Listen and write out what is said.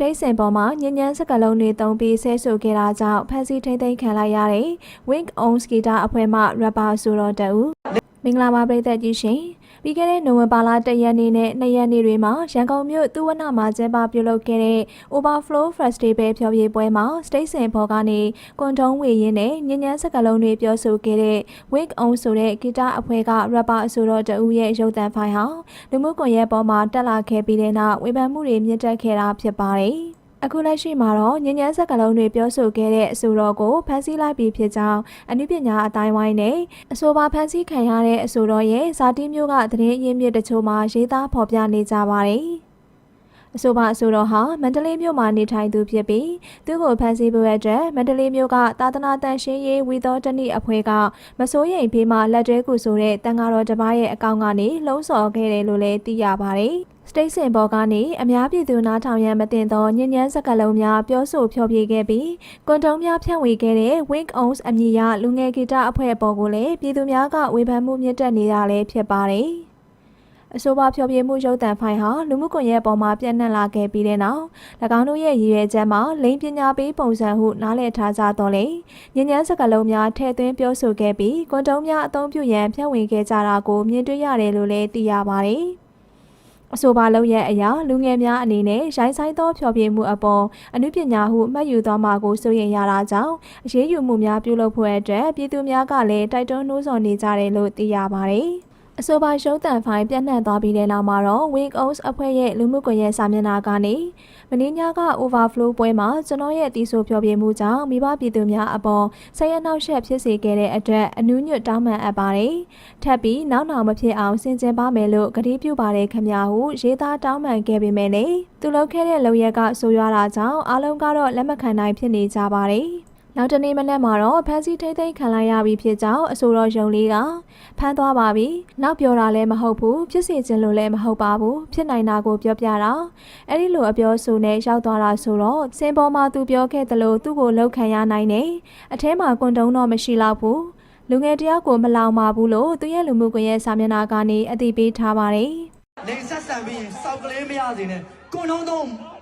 တိတ်စင်ပေါ်မှာညဉ့်ညမ်းစကလုံးတွေတုံးပြီးဆဲဆိုခဲ့တာကြောင့်ဖန်စီထိမ့်သိမ်းခံလိုက်ရတဲ့ Wing On Skater အဖွဲ့မှ rapper ဆိုတော့တအူမင်္ဂလာပါပရိသတ်ကြီးရှင် ပြီးခဲ့တဲ့နိုဝင်ဘာလ1ရက်နေ့နဲ့2ရက်နေ့တွေမှာရန်ကုန်မြို့သူဝနမှာကျင်းပပြုလုပ်ခဲ့တဲ့ Overflow Festival ဖျော်ဖြေပွဲမှာ State စင်ဘော်ကနေကွန်တုံးဝေရင်းနဲ့ညဉ့်ညမ်းစကလုံးတွေပြောဆိုခဲ့တဲ့ Wing On ဆိုတဲ့ဂီတအဖွဲ့က rapper အဆိုတော်တဦးရဲ့ရုပ်သံဖိုင်ဟာလူမှုကွန်ရက်ပေါ်မှာတက်လာခဲ့ပြီးတဲ့နောက်ဝေဖန်မှုတွေမြင့်တက်ခဲ့တာဖြစ်ပါတယ်။ အခုလက်ရှိမှာတော့ညဉ့်ညမ်းစက်ကလုံးတွေပြောဆိုခဲ့တဲ့အဆိုတော်ကိုဖန်ဆီးလိုက်ပြီးဖြစ်ကြောင်းအနုပညာအတိုင်းဝိုင်းနဲ့အဆိုပါဖန်ဆီးခံရတဲ့အဆိုတော်ရဲ့ဇာတိမျိုးကသတင်းအရင်းမြစ်တချို့မှာရေးသားဖော်ပြနေကြပါတယ်။အဆိုပါအဆိုတော်ဟာမန္တလေးမြို့မှာနေထိုင်သူဖြစ်ပြီးသူ့ကိုဖန်ဆီးဖို့အတွက်မန္တလေးမြို့ကသာသနာတန်ရှင်းရေးဝီတော်တနိအဖွဲ့ကမစိုးရိမ်ဖေးမှလက်တွဲကူဆိုတဲ့တန်ဃာတော်တစ်ပါးရဲ့အကောင့်ကနေလှုံ့ဆော်ခဲ့တယ်လို့လည်းသိရပါတယ်။ State စင်ဘော်ကနေအများပြည်သူနားထောင်ရန်မတင်သောညဉ့်ညမ်းစကားလုံးများပြောဆိုဖျော်ဖြေခဲ့ပြီးကွန်တုံးများဖြန့်ဝေခဲ့တဲ့ Wing Owns အမည်ရလူငယ်ဂီတအဖွဲ့အပေါ်ကိုလည်းပြည်သူများကဝေဖန်မှုမြင့်တက်နေတာလည်းဖြစ်ပါတယ်။အဆိုပါဖျော်ဖြေမှုရုပ်သံဖိုင်ဟာလူမှုကွန်ရက်ပေါ်မှာပြန့်နှံ့လာခဲ့ပြီးတဲ့နောက်၎င်းတို့ရဲ့ရည်ရွယ်ချက်မှာလိင်ပညာပေးပုံစံဟုနားလည်ထားကြတော့လေညဉ့်ညမ်းစကားလုံးများထည့်သွင်းပြောဆိုခဲ့ပြီးကွန်တုံးများအသုံးပြုရန်ဖြန့်ဝေခဲ့ကြတာကိုမြင်တွေ့ရတယ်လို့လည်းသိရပါတယ်။ အဆိုပါလုံးရဲ့အရာလူငယ်များအနေနဲ့ရိုင်းဆိုင်သောဖျော်ဖြေမှုအပေါ်အနုပညာဟုမှတ်ယူသွားမှာကိုစိုးရိမ်ရတာကြောင့်အရေးယူမှုများပြုလုပ်ဖို့အတွက်ပြည်သူများကလည်းတိုက်တွန်းနှိုးဆော်နေကြတယ်လို့သိရပါတယ်။ အဆိုပါရုံးတန်ဖိုင်ပြန့်နှံ့သွားပြီးတဲ့နောက်မှာတော့ Wing Owns အဖွဲ့ရဲ့လူမှုကွန်ရက်စာမျက်နှာကနေမင်းညက Overflow ပွဲမှာကျွန်တော်ရဲ့တီးဆိုဖျော်ဖြေမှုကြောင့်မိဘပြည်သူများအပေါ်ဆဲရနောက်ရှက်ဖြစ်စေခဲ့တဲ့အတွက်အနူးညွတ်တောင်းပန်အပ်ပါတယ်။ထပ်ပြီးနောက်နောက်မဖြစ်အောင်စင်ကြင်ပါမယ်လို့ကတိပြုပါတယ်ခင်ဗျာဟုရေးသားတောင်းပန်ခဲ့ပေမဲ့လည်းသူလုပ်ခဲ့တဲ့လုပ်ရက်ကဆိုရွားတာကြောင့်အားလုံးကတော့လက်မခံနိုင်ဖြစ်နေကြပါတယ်။ နောက်တနေ့မနက်မှာတော့ဖမ်းဆီးထိမ့်သိမ်းခံလိုက်ရပြီဖြစ်ကြောင်းအဆိုတော်ယုံလေးကဖမ်းသွားပါပြီ။နောက်ပြောတာလည်းမဟုတ်ဘူး။ဖြစ်စီခြင်းလို့လည်းမဟုတ်ပါဘူး။ဖြစ်နိုင်တာကိုပြောပြတာ။အဲ့ဒီလိုအပြောဆိုနဲ့ရောက်သွားတာဆိုတော့စင်ပေါ်မှာသူပြောခဲ့သလိုသူ့ကိုလောက်ခံရနိုင်တယ်။အထဲမှာကွန်တုံးတော့မရှိတော့ဘူး။လူငယ်တယောက်ကိုမလောင်ပါဘူးလို့သူရဲ့လူမှုကွန်ရက်စာမျက်နှာကနေအသိပေးထားပါတယ်။လိန်ဆက်ဆံပြီးရင်စောက်ကလေးမရစေနဲ့ကိုနှုံးသုံးဒီ